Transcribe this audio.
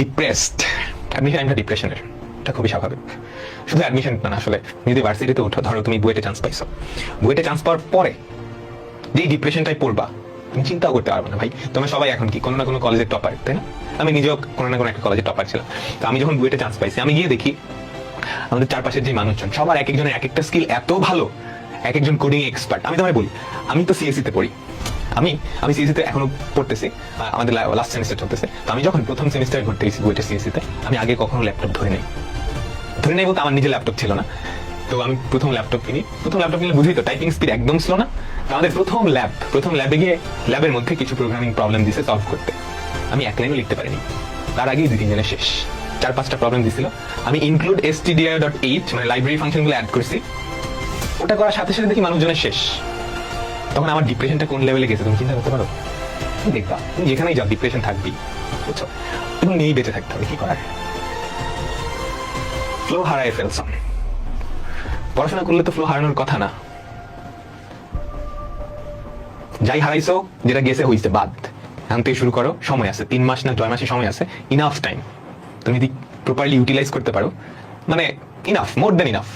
Depressed ডিপ্রেশনের এটা খুবই স্বাভাবিক। শুধু অ্যাডমিশন না, আসলে ভার্সিটিতে উঠো, ধরো তুমি বুয়েটে চান্স পাইছো। বুয়েটে চান্স পাওয়ার পরে যেই পড়বা, তুমি চিন্তাও করতে না, ভাই। তোমরা সবাই এখন কি, কোনো না কোনো কলেজের টপার তাই না? আমি নিজেও কোনো না কোনো একটা কলেজের টপার ছিলাম। তো আমি যখন বুয়েটে চান্স পাইছি, আমি গিয়ে দেখি, আমাদের চারপাশের যে মানুষজন, সবার এক একজনের এক একটা স্কিল এত ভালো, এক একজন কোডিং এক্সপার্ট আমি তোমায় বলি, আমি তো সিএসসি তে পড়ি। আমি আমি সিএসসি তে এখনও পড়তেছি আমাদের লাস্ট সেমিস্টার চলতেছে। তো আমি যখন প্রথম সেমিস্টার ভর্তি হয়েছি বুয়েটে সিএসসি তে, আমি আগে কখনো ল্যাপটপ ধরে নেই। ধরে নেই বলতে আমার নিজের ল্যাপটপ ছিল না। তো আমি প্রথম ল্যাপটপ কিনি। প্রথম ল্যাপটপ কিনলে বুঝি তো টাইপিং স্পিড একদম স্লো না। তো আমাদের প্রথম ল্যাব প্রথম ল্যাবে গিয়ে ল্যাবের মধ্যে কিছু প্রোগ্রামিং প্রবলেম দিছে সলভ করতে। আমি এক লাইনও লিখতে পারিনি। তার আগেই দুই তিনজনের শেষ। চার, পাঁচটা প্রবলেম দিছিল। আমি include S T dot eight মানে লাইব্রেরি ফাংশনগুলো অ্যাড করছি। ওটা করার সাথে সাথে দেখি মানুষজনের শেষ। তখন আমার ডিপ্রেশনটা কোন লেভেলে গেছে তুমি চিন্তা করতে পারো? দেখবা, তুমি যেখানেই যাও ডিপ্রেশন থাকবেই, বুঝছ? এবং নিয়েই বেঁচে থাকতে হবে, কি করার? ফ্লো হারায় ফেলছ। পড়াশোনা করলে তো ফ্লো হারানোর কথা না। যাই হারাইছো, যেটা গেছে হইছে বাদ। এখন থেকে শুরু করো, সময় আছে, তিন মাস না ছয় মাসের সময় আছে ইনাফ টাইম তুমি যদি প্রপারলি ইউটিলাইজ করতে পারো মানে ইনাফ মোর দেন ইনাফ